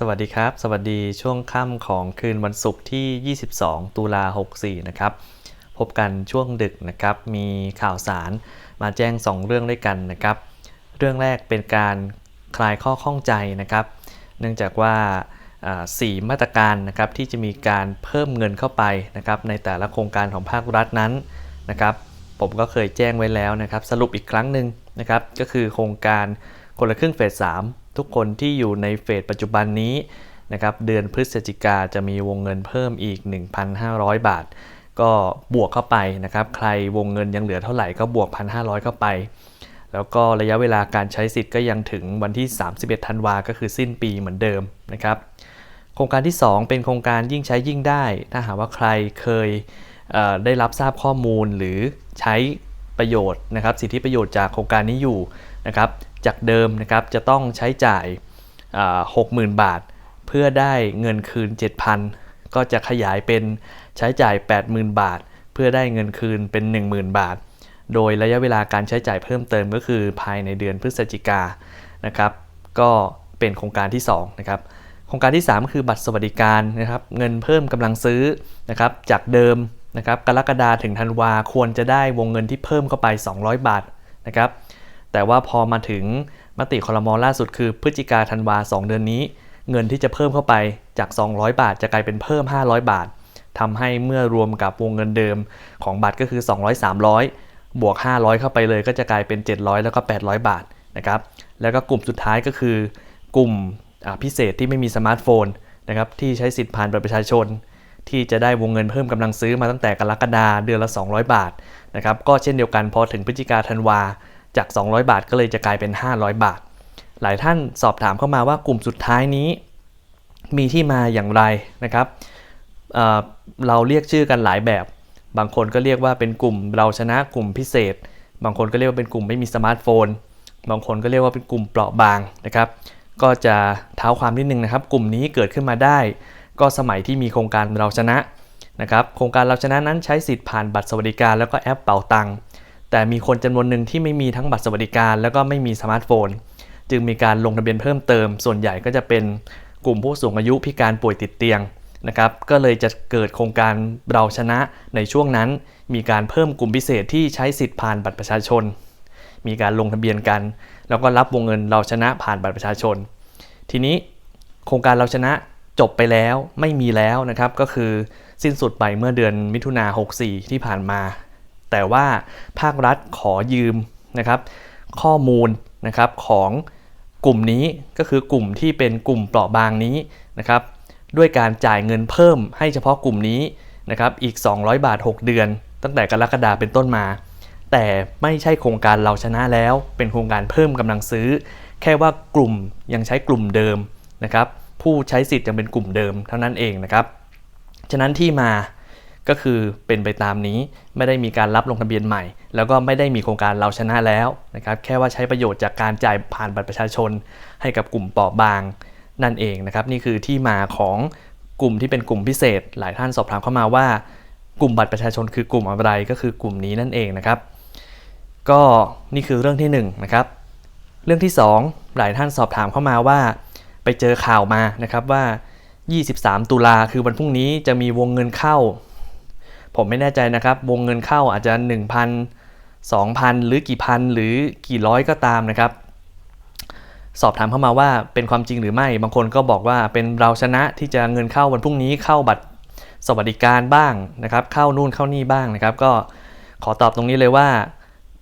สวัสดีครับ สวัสดีช่วงค่ำของคืนวันศุกร์ที่ 22 ตุลา 64 นะครับ พบกันช่วงดึกนะครับ มีข่าวสารมาแจ้ง 2 เรื่องด้วยกันนะครับ เรื่องแรกเป็นการคลายข้อข้องใจนะครับ เนื่องจากว่าอ่าสี่มาตรการนะครับที่จะมีการเพิ่มเงินเข้าไปนะครับในแต่ละโครงการของภาครัฐนั้นนะครับ ผมก็เคยแจ้งไว้แล้วนะครับ สรุปอีกครั้งหนึ่งนะครับ ก็คือโครงการคนละครึ่งเฟส3 ทุกคนที่อยู่ในเฟสปัจจุบันนี้นะครับเดือนพฤศจิกาจะมีวงเงินเพิ่มอีก 1,500 บาท ก็บวกเข้าไปนะครับ ใครวงเงินยังเหลือเท่าไหร่ก็บวก 1,500 เข้าไป แล้วก็ระยะเวลาการใช้สิทธิ์ก็ยังถึงวันที่ 31 ธันวาก็คือสิ้นปีเหมือนเดิมนะครับ โครงการที่ 2 เป็นโครงการยิ่งใช้ยิ่งได้ ถ้าหากว่าใครเคยเได้รับทราบข้อมูลหรือใช้ ประโยชน์นะครับสิทธิประโยชน์จากโครงการนี้อยู่นะครับจากเดิมนะครับจะต้องใช้จ่ายหกหมื่นบาท เพื่อได้เงินคืน 7,000 ก็จะขยายเป็นใช้จ่าย 80,000 บาท เพื่อได้เงินคืนเป็น 10,000 บาท โดยระยะเวลาการใช้จ่ายเพิ่มเติมก็คือภายในเดือนพฤศจิกานะครับก็เป็นโครงการที่2นะครับโครงการที่ 3 คือบัตรสวัสดิการนะครับเงินเพิ่มกำลังซื้อนะครับจากเดิม นะครับกรกฎาถึงธันวาควรจะได้วงเงินที่เพิ่มเข้าไป 200 บาทนะครับแต่ว่าพอมาถึงมติคอรมอล่าสุดคือพฤศจิกาธันวา 2 เดือนนี้ เงินที่จะเพิ่มเข้าไปจาก 200 บาท จะกลายเป็นเพิ่ม 500 บาททำให้เมื่อรวมกับวงเงินเดิมของบัตรก็คือ 200 300 บวก 500 เข้าไปเลย ก็จะกลายเป็น 700 แล้วก็ 800 บาทนะครับแล้วก็กลุ่มสุดท้ายก็คือกลุ่มพิเศษที่ไม่มีสมาร์ทโฟนนะครับที่ใช้สิทธิ์ผ่านบัตรประชาชน ที่จะได้วงเงินเพิ่มกำลังซื้อมาตั้งแต่กรกฎาเดือนละ 200 บาทนะครับก็เช่นเดียวกันพอถึงพฤศจิกาธันวาจาก 200 บาทก็เลยจะกลายเป็น 500 บาท หลายท่านสอบถามเข้ามาว่ากลุ่มสุดท้ายนี้ มีที่มาอย่างไรนะครับเเราเรียกชื่อกันหลายแบบ บางคนก็เรียกว่าเป็นกลุ่มเราชนะกลุ่มพิเศษ บางคนก็เรียกว่าเป็นกลุ่มไม่มีสมาร์ทโฟน บางคนก็เรียกว่าเป็นกลุ่มเปราะบางนะครับ ก็จะเท้าความนิดนึงนะครับ กลุ่มนี้เกิดขึ้นมาได้ ก็สมัยที่มีโครงการเราชนะนะครับโครงการเราชนะนั้นใช้สิทธิ์ผ่านบัตรสวัสดิการแล้วก็แอปเป๋าตังค์แต่มีคนจำนวนหนึ่งที่ไม่มีทั้งบัตรสวัสดิการ แล้วก็ไม่มีสมาร์ทโฟน จึงมีการลงทะเบียนเพิ่มเติม ส่วนใหญ่ก็จะเป็นกลุ่มผู้สูงอายุพิการป่วยติดเตียงนะครับก็เลยจะเกิดโครงการเราชนะในช่วงนั้น มีการเพิ่มกลุ่มพิเศษที่ใช้สิทธิ์ผ่านบัตรประชาชน มีการลงทะเบียนกัน แล้วก็รับวงเงินเราชนะผ่านบัตรประชาชน ทีนี้โครงการเราชนะ จบไปแล้วไม่มีแล้วนะครับก็คือสิ้นสุดไปเมื่อเดือนมิถุนา64 ที่ผ่านมา แต่ว่าภาครัฐขอยืมนะครับข้อมูลนะครับของกลุ่มนี้ก็คือกลุ่มที่เป็นกลุ่มเปราะบางนี้นะครับด้วยการจ่ายเงินเพิ่มให้เฉพาะกลุ่มนี้นะครับอีก 200 บาท 6 เดือน ตั้งแต่กรกฎาเป็นต้นมา แต่ไม่ใช่โครงการเราชนะแล้ว เป็นโครงการเพิ่มกำลังซื้อ แค่ว่ากลุ่มยังใช้กลุ่มเดิมนะครับ ผู้ใช้สิทธิ์ยังเป็นกลุ่มเดิมเท่านั้นเองนะครับ ฉะนั้นที่มาก็คือเป็นไปตามนี้ไม่ได้มีการรับลงทะเบียนใหม่ แล้วก็ไม่ได้มีโครงการเราชนะแล้วนะครับแค่ว่าใช้ประโยชน์จากการจ่ายผ่านบัตรประชาชน ให้กับกลุ่มเปราะบางนั่นเองนะครับ นี่คือที่มาของกลุ่มที่เป็นกลุ่มพิเศษ หลายท่านสอบถามเข้ามาว่ากลุ่มบัตรประชาชนคือกลุ่มอะไรก็คือกลุ่มนี้นั่นเองนะครับ ก็นี่คือเรื่องที่1นงนะครับเรื่องที่ 2 หลายท่านสอบถามเข้ามาว่า ไปเจอข่าวมานะครับว่า 23 ตุลาคือวันพรุ่งนี้จะมีวงเงินเข้า ผมไม่แน่ใจนะครับ วงเงินเข้าอาจจะ 1,000 2,000 หรือกี่พันหรือกี่ร้อยก็ตามนะครับ สอบถามเข้ามาว่าเป็นความจริงหรือไม่ บางคนก็บอกว่าเป็นเราชนะที่จะเงินเข้าวันพรุ่งนี้เข้าบัตรสวัสดิการบ้างนะครับ เข้านู่นเข้านี่บ้างนะครับ ก็ขอตอบตรงนี้เลยว่า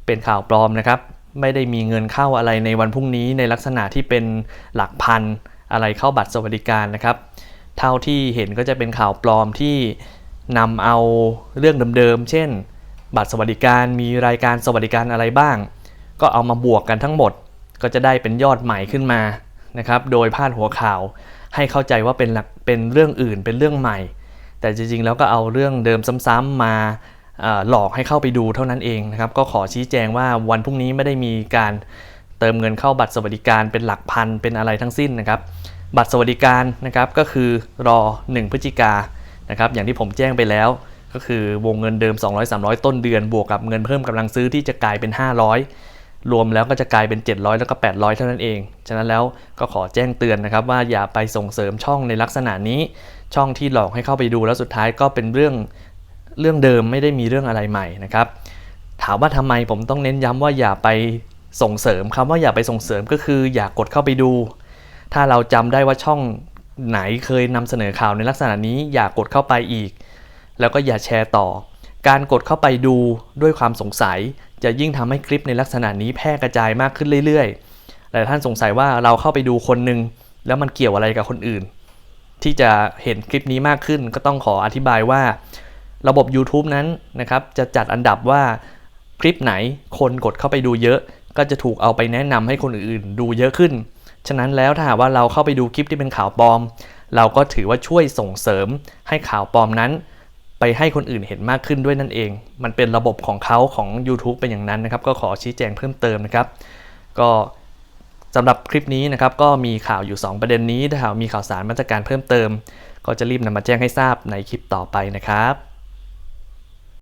เป็นข่าวปลอมนะครับ ไม่ได้มีเงินเข้าอะไรในวันพรุ่งนี้ในลักษณะที่เป็นหลักพัน อะไรเข้าบัตรสวัสดิการนะครับ เท่าที่เห็นก็จะเป็นข่าวปลอมที่นำเอาเรื่องเดิมๆ เช่น บัตรสวัสดิการมีรายการสวัสดิการอะไรบ้าง ก็เอามาบวกกันทั้งหมด ก็จะได้เป็นยอดใหม่ขึ้นมานะครับ โดยพาดหัวข่าวให้เข้าใจว่าเป็นเป็นเรื่องอื่นเป็นเรื่องใหม่ แต่จริงๆ แล้วก็เอาเรื่องเดิมซ้ำๆมาหลอกให้เข้าไปดูเท่านั้นเองนะครับ ก็ขอชี้แจงว่าวันพรุ่งนี้ไม่ได้มีการ เติมเงินเข้าบัตรสวัสดิการเป็นหลักพันเป็นอะไรทั้งสิ้นนะครับ บัตรสวัสดิการนะครับก็คือรอ 1 พฤศจิกานะครับอย่างที่ผมแจ้งไปแล้ว ก็คือวงเงินเดิม 200 300 ต้นเดือน บวกกับเงินเพิ่มกำลังซื้อที่จะกลายเป็น 500 รวมแล้วก็จะกลายเป็น 700 แล้วก็ 800 เท่านั้นเอง ฉะนั้นแล้วก็ขอแจ้งเตือนนะครับว่าอย่าไปส่งเสริมช่องในลักษณะนี้ ช่องที่หลอกให้เข้าไปดูแล้วสุดท้ายก็เป็นเรื่องเรื่องเดิมไม่ได้มีเรื่องอะไรใหม่นะครับถามว่าทำไมผมต้องเน้นย้ำว่าอย่าไป ส่งเสริมคำว่าอย่าไปส่งเสริมก็คืออย่ากดเข้าไปดู ถ้าเราจำได้ว่าช่องไหนเคยนำเสนอข่าวในลักษณะนี้อย่ากดเข้าไปอีก แล้วก็อย่าแชร์ต่อ การกดเข้าไปดูด้วยความสงสัย จะยิ่งทำให้คลิปในลักษณะนี้แพร่กระจายมากขึ้นเรื่อยๆหลายท่านสงสัยว่าเราเข้าไปดูคนหนึ่งแล้วมันเกี่ยวอะไรกับคนอื่น ที่จะเห็นคลิปนี้มากขึ้นก็ต้องขออธิบายว่า ระบบ YouTube นั้นนะครับจะจัดอันดับว่าคลิปไหนคนกดเข้าไปดูเยอะ ก็จะถูกเอาไปแนะนำให้คนอื่นๆ ดูเยอะขึ้น ฉะนั้นแล้วถ้าหากว่าเราเข้าไปดูคลิปที่เป็นข่าวปลอม เราก็ถือว่าช่วยส่งเสริมให้ข่าวปลอมนั้น ไปให้คนอื่นเห็นมากขึ้นด้วยนั่นเอง มันเป็นระบบของเขาของ YouTube เป็นอย่างนั้นนะครับ ก็ขอชี้แจงเพิ่มเติมนะครับ ก็สำหรับคลิปนี้นะครับก็มีข่าวอยู่ 2 ประเด็นนี้ถ้าหากมีข่าวสารมาตรการเพิ่มเติม ก็จะรีบนำมาแจ้งให้ทราบในคลิปต่อไปนะครับ